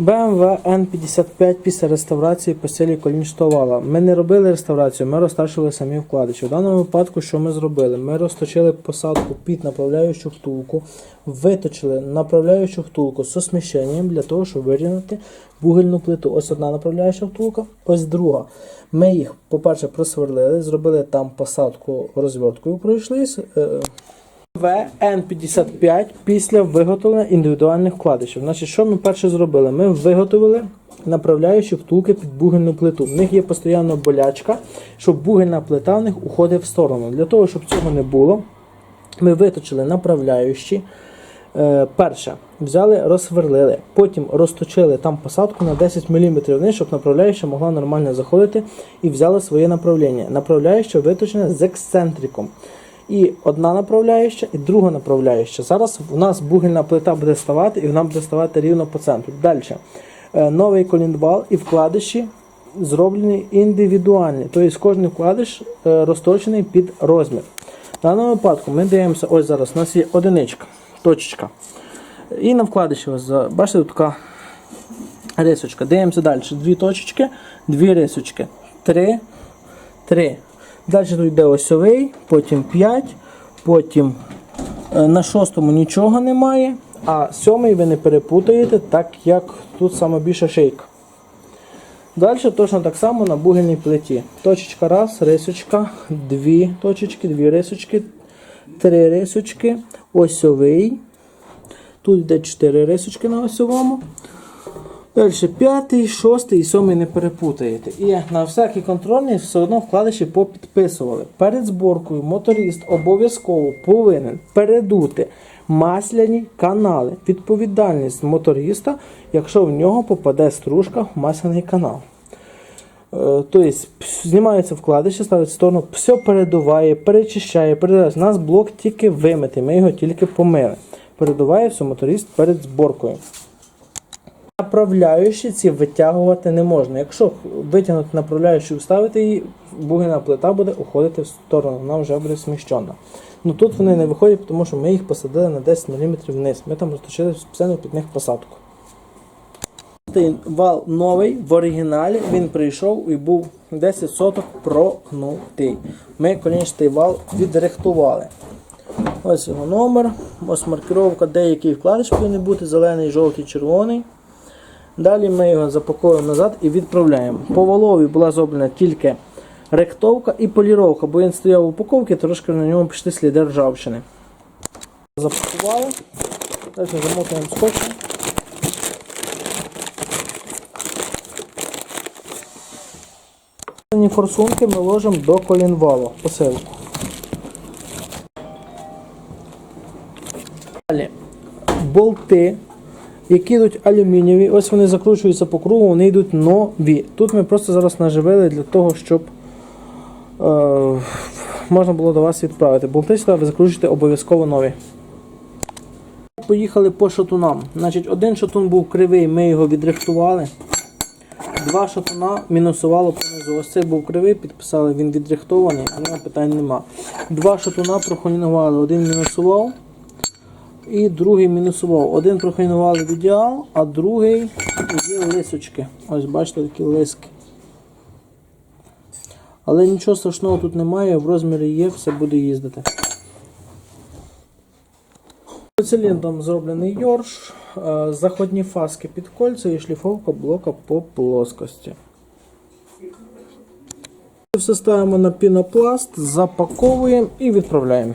BMW N55 після реставрації постелі колінчатого вала. Ми не робили реставрацію, ми розташили самі вкладичі. В даному випадку, що ми зробили? Ми розточили посадку під направляючу втулку, виточили направляючу втулку з осміщенням для того, щоб вирівняти вугільну плиту. Ось одна направляюча втулка, ось друга. Ми їх, по-перше, просверлили, зробили там посадку розверткою, пройшлись. Е, ВН55 після виготовлення індивідуальних вкладишів. Значить, що ми перше зробили? Ми виготовили направляючі втулки під бугельну плиту. В них є постійно болячка, щоб бугельна плита в них уходить в сторону. Для того, щоб цього не було, ми виточили направляючі. Е, перше, взяли, розсверлили, потім розточили там посадку на 10 мм вниз, щоб направляюча могла нормально заходити і взяли своє направлення. Направляюча виточена з ексцентриком. І одна направляюча, і друга направляюча. Зараз у нас бугельна плита буде ставати, і вона буде ставати рівно по центру. Далі. Е, Новий колінвал і вкладиші зроблені індивідуальні. Тобто кожен вкладиш е, розточений під розмір. В даному випадку ми дивимося, ось зараз у нас є одиничка, точечка. І на вкладиші, бачите, така рисочка. Дивимося далі. Дві точечки, дві рисочки. Три, три. Далі тут йде осьовий, потім 5, потім е, на шостому нічого немає, а сьомий ви не перепутаєте, так як тут саме більша шийка. Далі точно так само на бугельній плиті. Точечка раз, рисочка, дві точечки, дві рисочки, три рисочки, осьовий. Тут йде 4 рисочки на осьовому. Далі п'ятий, шостий і сьомий не перепутаєте. І на всякий контрольний все одно вкладиші попідписували. Перед зборкою моторист обов'язково повинен передути масляні канали. Відповідальність моториста, якщо в нього попаде стружка в масляний канал. Е, Тобто знімається вкладище, ставиться в сторону, все передуває, перечищає, передуває. У нас блок тільки вимитий, ми його тільки помили. Передуває все моторист перед зборкою. Направляючі ці витягувати не можна. Якщо витягнути направляючу і вставити її, бугельна плита буде уходити в сторону, вона вже буде сміщена. Ну тут вони не виходять, тому що ми їх посадили на 10 мм вниз. Ми там розточили спеціально під них посадку. Вал новий в оригіналі він прийшов і був 10 соток прогнутий. Ми колінчатий вал відрихтували. Ось його номер, ось маркировка, деякий вкладиш повинен бути зелений, жовтий, червоний. Далі ми його запаковуємо назад і відправляємо. По валові була зроблена тільки ректовка і поліровка, бо він стояв в упаковці, трошки на ньому пішли сліди ржавчини. Запакували. Далі замотуємо скотчем. Форсунки ми ложимо до колінвалу. Посилку. Далі болти, які йдуть алюмінієві, ось вони закручуються по кругу, вони йдуть нові. Тут ми просто зараз наживили для того, щоб е, можна було до вас відправити. Болти сюди ви закручуєте обов'язково нові. Поїхали по шатунам. Значить, один шатун був кривий, ми його відрихтували. Два шатуна мінусувало понизу. Ось цей був кривий, підписали, він відрихтований, нього питань нема. Два шатуна прохолінували, один мінусував і другий мінусував. Один прохолінували в ідеал, а другий є лисочки. Ось бачите такі лиски. Але нічого страшного тут немає, в розмірі є, все буде їздити. Циліндром зроблений йорш, е, заходні фаски під кольця і шліфовка блока по плоскості. Все ставимо на пінопласт, запаковуємо і відправляємо.